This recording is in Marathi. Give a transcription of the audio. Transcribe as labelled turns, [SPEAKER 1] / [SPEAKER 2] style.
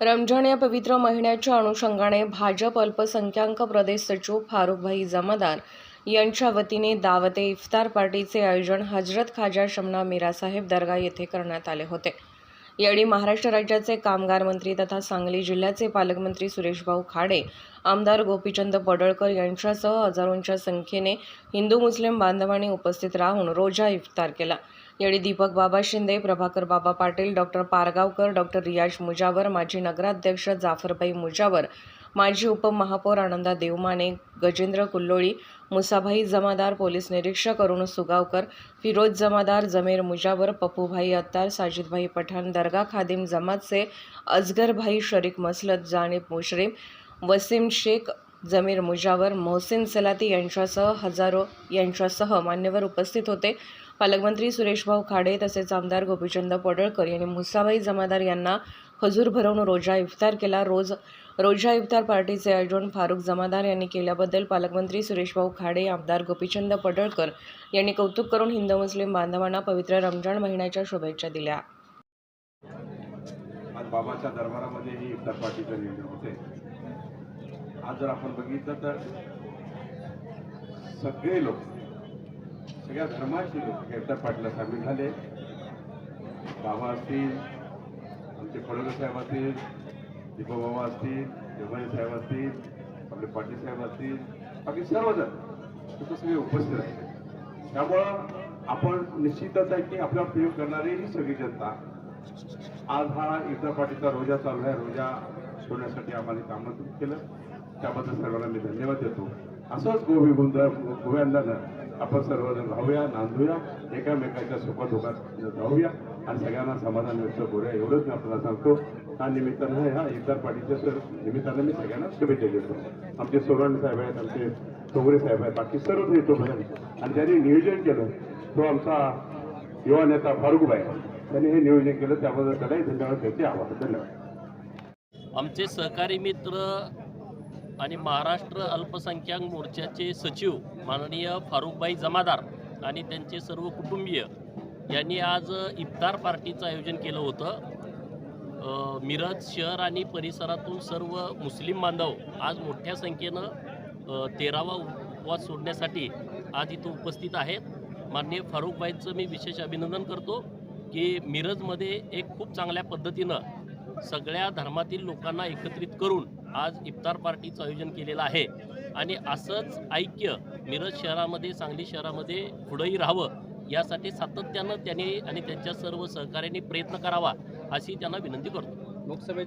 [SPEAKER 1] रमजान या पवित्र महिन्याच्या अनुषंगाने भाजप अल्पसंख्याक प्रदेश सचिव फारुखभाई जमादार यांच्या वतीने दावते इफ्तार पार्टीचे आयोजन हजरत खाजा शमना मीरासाहेब दर्गा येथे करण्यात आले होते. यावेळी महाराष्ट्र राज्याचे कामगार मंत्री तथा सांगली जिल्ह्याचे पालकमंत्री सुरेशभाऊ खाडे आमदार गोपीचंद पडळकर यांच्यासह हजारोंच्या संख्येने हिंदू मुस्लिम बांधवांनी उपस्थित राहून रोजा इफ्तार केला. यावेळी दीपक बाबा शिंदे प्रभाकर बाबा पाटील डॉक्टर पारगावकर डॉक्टर रियाज मुजावर माजी नगराध्यक्ष जाफरभाई मुजावर माजी उपमहापौर आनंदा देवमाने गजेंद्र कुल्लोळी मुसाभाई जमादार पोलीस निरीक्षक अरुण सुगावकर फिरोज जमादार जमीर मुजावर पप्पूभाई अत्तार साजिदभाई पठाण दर्गा खादिम जमातचे अजगरभाई शरीक मसलत जाणीब मुश्रीफ वसीम शेख जमीर मुजावर मोहसिन सलाती यांच्यासह हजारो यांच्यासह मान्यवर उपस्थित होते. पालकमंत्री सुरेशभाऊ खाडे तसेच आमदार गोपीचंद पडळकर यांनी मुसाबाई जमादार यांना खजूर भरवून रोजा इफ्तार केला. रोज रोजा इफ्तार पार्टीचे आयोजन फारुख जमादार यांनी केल्याबद्दल पालकमंत्री सुरेशभाऊ खाडे आमदार गोपीचंद पडळकर यांनी कौतुक करून हिंदू मुस्लिम बांधवांना पवित्र रमजान महिन्याच्या शुभेच्छा दिल्या.
[SPEAKER 2] आज बाबाच्या दरबारामध्ये ही इफ्तार पार्टीचे नियोजन होते. आज जर आपण बघितलं तर सगळे लोक सगळ्या धर्माचे लोक इफ्तार पार्टीला सामील झाले. बाबा असतील आमचे फडणवीस साहेब असतील दीपक बाबा असतील देवमाने साहेब असतील आपले पाटील साहेब असतील बाकी सर्वजण तिथं सगळे उपस्थित राहिले त्यामुळं आपण निश्चितच आहे की आपला प्रयोग करणारी ही सगळी जनता. आज हा इतर पाटीलचा रोजा चालू आहे रोजा सोडण्यासाठी आम्हाला कामं केलं. त्याबद्दल सर्वांना मी धन्यवाद देतो. असंच गोवी गुंद गोव्यांदानं आपण सर्वजण राहूया नांदूया एकामेकाच्या सुखदुखात राहूया आणि सगळ्यांना समाधान व्यक्त करूया. एवढंच मी आपल्याला सांगतो. हा निमित्तानं ह्या इतर पार्टीच्या सर निमित्तानं मी सगळ्यांना शुभेच्छा देतो. आमचे सोरण साहेब आहेत आमचे टोंगरे साहेब आहेत बाकी सर्व येतो आणि त्यांनी नियोजन केलं तो आमचा युवा नेता फारुखबाई त्यांनी हे नियोजन केलं त्याबद्दल त्यालाही धन्यवाद त्याचे आभार. धन्यवाद.
[SPEAKER 3] आमचे सहकारी मित्र आणि महाराष्ट्र अल्पसंख्याक मोर्चाचे सचिव माननीय फारुखबाई जमादार आणि त्यांचे सर्व कुटुंबीय यांनी आज इफ्तार पार्टीचं आयोजन केलं होतं. मिरज शहर आणि परिसरातून सर्व मुस्लिम बांधव आज मोठ्या संख्येनं तेरावा उपवास सोडण्यासाठी आज इथं उपस्थित आहेत. माननीय फारुखबाईंचं मी विशेष अभिनंदन करतो की मिरजमध्ये एक खूप चांगल्या पद्धतीनं सगळ्या धर्मातील लोकांना एकत्रित करून आज इफ्तार पार्टीचं आयोजन केलेलं आहे. आणि असंच ऐक्य मिरज शहरामध्ये सांगली शहरामध्ये पुढंही राहावं यासाठी सातत्यानं त्यांनी आणि त्यांच्या सर्व सहकार्यांनी प्रयत्न करावा अशी त्यांना विनंती करतो.
[SPEAKER 4] लोकसभेत